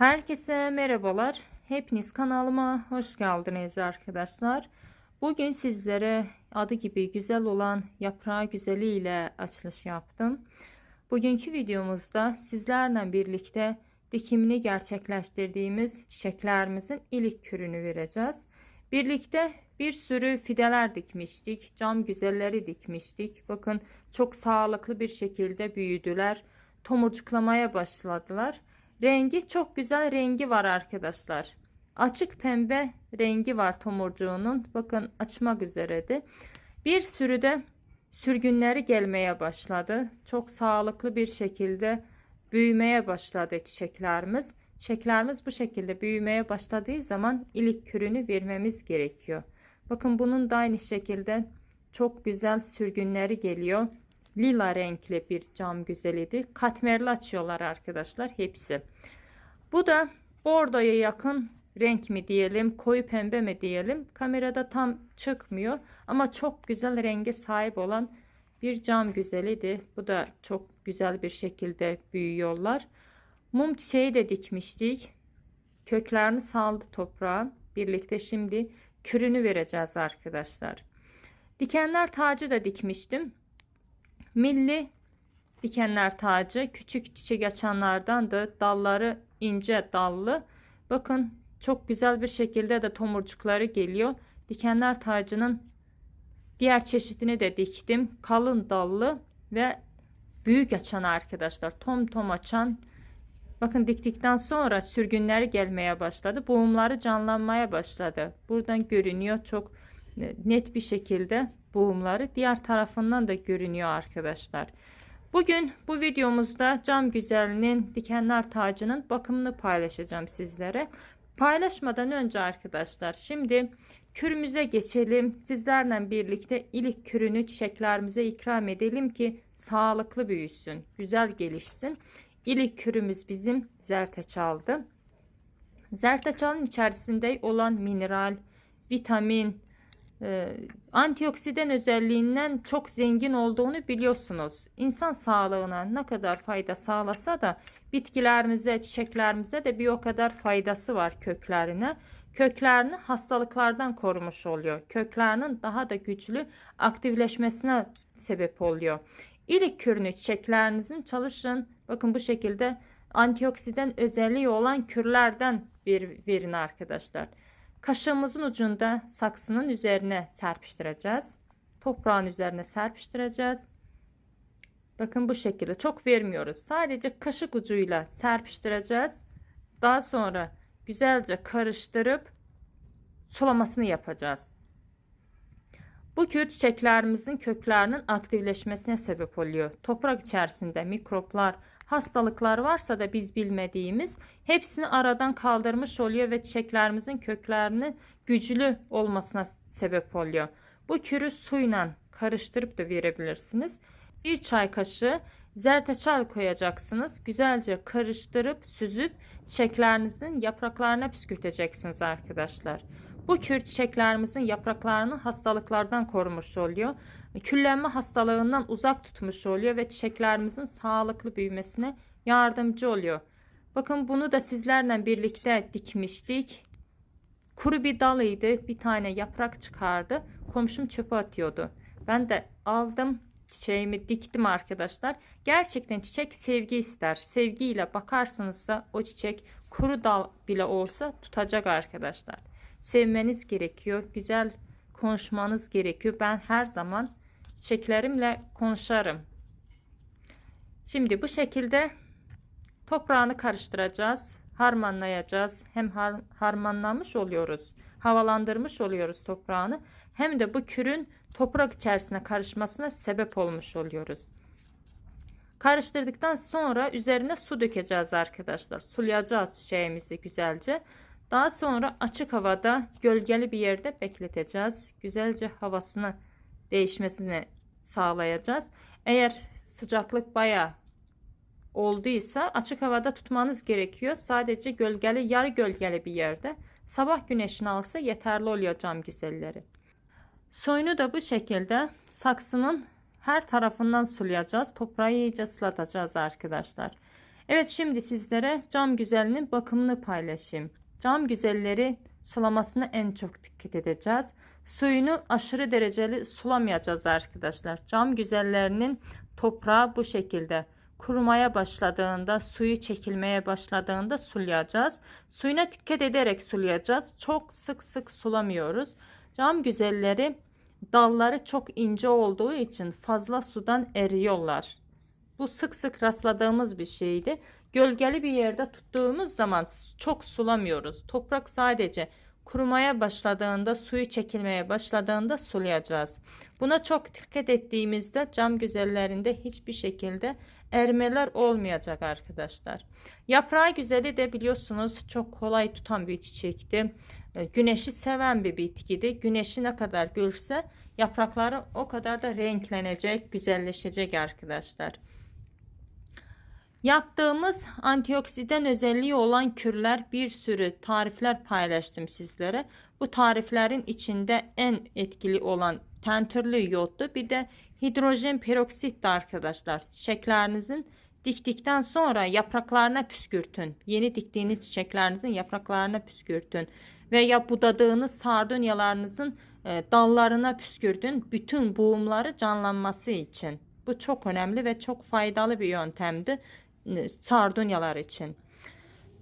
Herkese merhabalar. Hepiniz kanalıma hoş geldiniz arkadaşlar. Bugün sizlere adı gibi güzel olan yaprağı güzeli ile açılış yaptım. Bugünkü videomuzda sizlerle birlikte dikimini gerçekleştirdiğimiz çiçeklerimizin ilk kürünü vereceğiz. Birlikte bir sürü fideler dikmiştik. Cam güzelleri dikmiştik. Bakın çok sağlıklı bir şekilde büyüdüler. Tomurcuklamaya başladılar. Rengi çok güzel rengi var arkadaşlar. Açık pembe rengi var tomurcuğunun. Bakın açmak üzereydi. Bir sürü de sürgünleri gelmeye başladı. Çok sağlıklı bir şekilde büyümeye başladı çiçeklerimiz. Çiçeklerimiz bu şekilde büyümeye başladığı zaman ilk kürünü vermemiz gerekiyor. Bakın bunun da aynı şekilde çok güzel sürgünleri geliyor. Lila renkli bir cam güzeliydi. Katmerli açıyorlar arkadaşlar hepsi. Bu da bordoya yakın renk mi diyelim, koyu pembe mi diyelim. Kamerada tam çıkmıyor ama çok güzel renge sahip olan bir cam güzeliydi. Bu da çok güzel bir şekilde büyüyorlar. Mum çiçeği de dikmiştik. Köklerini saldı toprağa. Birlikte şimdi kürünü vereceğiz arkadaşlar. Dikenler tacı da dikmiştim. Milli dikenler tacı küçük çiçek açanlardandı. Dalları ince dallı. Bakın çok güzel bir şekilde de tomurcukları geliyor. Dikenler tacının diğer çeşidini de diktim. Kalın dallı ve büyük açan arkadaşlar. Tom tom açan. Bakın diktikten sonra sürgünleri gelmeye başladı. Boğumları canlanmaya başladı. Buradan görünüyor çok net bir şekilde boğumları. Diğer tarafından da görünüyor arkadaşlar. Bugün bu videomuzda cam güzelinin dikenler tacının bakımını paylaşacağım sizlere. Paylaşmadan önce arkadaşlar şimdi kürümüze geçelim. Sizlerle birlikte ilk kürünü çiçeklerimize ikram edelim ki sağlıklı büyüsün, güzel gelişsin. İlk kürümüz bizim zerteçaldı. Zerteçalın içerisinde olan mineral, vitamin, e, antioksidan özelliğinden çok zengin olduğunu biliyorsunuz. İnsan sağlığına ne kadar fayda sağlasa da bitkilerimize, çiçeklerimize de bir o kadar faydası var köklerine. Köklerini hastalıklardan korumuş oluyor. Köklerinin daha da güçlü aktifleşmesine sebep oluyor. İlk kürünü çiçeklerinizin çalışın. Bakın bu şekilde antioksidan özelliği olan kürlerden bir verin arkadaşlar. Kaşığımızın ucunda saksının üzerine serpiştireceğiz. Toprağın üzerine serpiştireceğiz. Bakın bu şekilde çok vermiyoruz. Sadece kaşık ucuyla serpiştireceğiz. Daha sonra güzelce karıştırıp sulamasını yapacağız. Bu kür çiçeklerimizin köklerinin aktifleşmesine sebep oluyor. Toprak içerisinde mikroplar, hastalıklar varsa da biz bilmediğimiz hepsini aradan kaldırmış oluyor ve çiçeklerimizin köklerini güçlü olmasına sebep oluyor. Bu kürü suyla karıştırıp da verebilirsiniz. Bir çay kaşığı zerdeçal koyacaksınız. Güzelce karıştırıp süzüp çiçeklerinizin yapraklarına püskürteceksiniz arkadaşlar. Bu kür çiçeklerimizin yapraklarını hastalıklardan korumuş oluyor. Küllenme hastalığından uzak tutmuş oluyor ve çiçeklerimizin sağlıklı büyümesine yardımcı oluyor. Bakın bunu da sizlerle birlikte dikmiştik. Kuru bir dalıydı. Bir tane yaprak çıkardı. Komşum çöpe atıyordu. Ben de aldım çiçeğimi diktim arkadaşlar. Gerçekten çiçek sevgi ister. Sevgiyle bakarsınızsa o çiçek kuru dal bile olsa tutacak arkadaşlar sevmeniz gerekiyor. Güzel konuşmanız gerekiyor. Ben her zaman çiçeklerimle konuşarım. Şimdi bu şekilde toprağını karıştıracağız. Harmanlayacağız. Hem har harmanlamış oluyoruz. Havalandırmış oluyoruz toprağını. Hem de bu kürün toprak içerisine karışmasına sebep olmuş oluyoruz. Karıştırdıktan sonra üzerine su dökeceğiz arkadaşlar. Sulayacağız şeyimizi güzelce. Daha sonra açık havada gölgeli bir yerde bekleteceğiz. Güzelce havasını değişmesini sağlayacağız. Eğer sıcaklık baya olduysa açık havada tutmanız gerekiyor. Sadece gölgeli yarı gölgeli bir yerde. Sabah güneşini alsa yeterli oluyor cam güzelleri. Soyunu da bu şekilde saksının her tarafından sulayacağız. Toprağı iyice ıslatacağız arkadaşlar. Evet şimdi sizlere cam güzelinin bakımını paylaşayım. Cam güzelleri sulamasına en çok dikkat edeceğiz. Suyunu aşırı dereceli sulamayacağız arkadaşlar. Cam güzellerinin toprağı bu şekilde kurumaya başladığında, suyu çekilmeye başladığında sulayacağız. Suyuna dikkat ederek sulayacağız. Çok sık sık sulamıyoruz. Cam güzelleri dalları çok ince olduğu için fazla sudan eriyorlar. Bu sık sık rastladığımız bir şeydi. Gölgeli bir yerde tuttuğumuz zaman çok sulamıyoruz. Toprak sadece kurumaya başladığında, suyu çekilmeye başladığında sulayacağız. Buna çok dikkat ettiğimizde cam güzellerinde hiçbir şekilde erimeler olmayacak arkadaşlar. Yaprağı güzeli de biliyorsunuz çok kolay tutan bir çiçekti. E, güneşi seven bir bitkidi. Güneşi ne kadar görse yaprakları o kadar da renklenecek, güzelleşecek arkadaşlar. Yaptığımız antioksidan özelliği olan kürler bir sürü tarifler paylaştım sizlere. Bu tariflerin içinde en etkili olan tentürlü yoddu. Bir de hidrojen peroksit de arkadaşlar. Çiçeklerinizin diktikten sonra yapraklarına püskürtün. Yeni diktiğiniz çiçeklerinizin yapraklarına püskürtün. Veya budadığınız sardunyalarınızın e, dallarına püskürtün. Bütün buğumları canlanması için. Bu çok önemli ve çok faydalı bir yöntemdi sardunyalar için.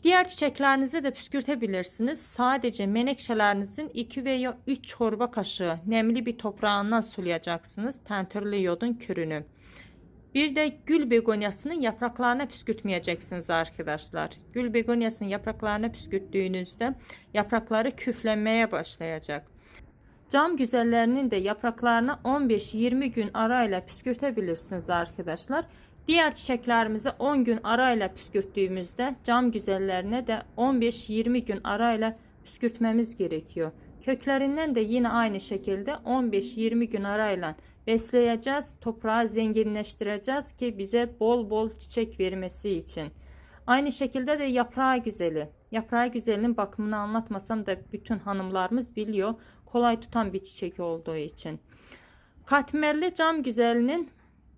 Diğer çiçeklerinizi de püskürtebilirsiniz. Sadece menekşelerinizin 2 veya 3 çorba kaşığı nemli bir toprağından sulayacaksınız. Tentürlü yodun kürünü. Bir de gül begonyasının yapraklarına püskürtmeyeceksiniz arkadaşlar. Gül begonyasının yapraklarına püskürttüğünüzde yaprakları küflenmeye başlayacak. Cam güzellerinin de yapraklarına 15-20 gün arayla püskürtebilirsiniz arkadaşlar. Diğer çiçeklerimizi 10 gün arayla püskürttüğümüzde cam güzellerine de 15-20 gün arayla püskürtmemiz gerekiyor. Köklerinden de yine aynı şekilde 15-20 gün arayla besleyeceğiz. Toprağı zenginleştireceğiz ki bize bol bol çiçek vermesi için. Aynı şekilde de yaprağı güzeli. Yaprağı güzelinin bakımını anlatmasam da bütün hanımlarımız biliyor. Kolay tutan bir çiçek olduğu için. Katmerli cam güzelinin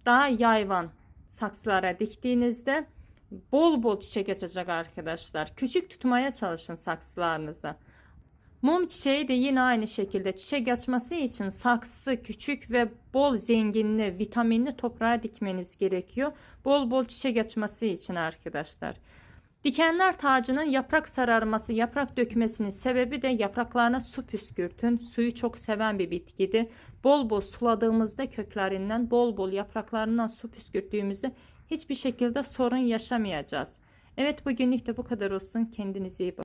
daha yayvan saksılara diktiğinizde bol bol çiçek açacak arkadaşlar. Küçük tutmaya çalışın saksılarınızı. Mum çiçeği de yine aynı şekilde çiçek açması için saksı küçük ve bol zenginli, vitaminli toprağa dikmeniz gerekiyor. Bol bol çiçek açması için arkadaşlar. Dikenler tacının yaprak sararması, yaprak dökmesinin sebebi de yapraklarına su püskürtün. Suyu çok seven bir bitkidir. Bol bol suladığımızda köklerinden, bol bol yapraklarından su püskürttüğümüzde hiçbir şekilde sorun yaşamayacağız. Evet bugünlük de bu kadar olsun. Kendinize iyi bakın.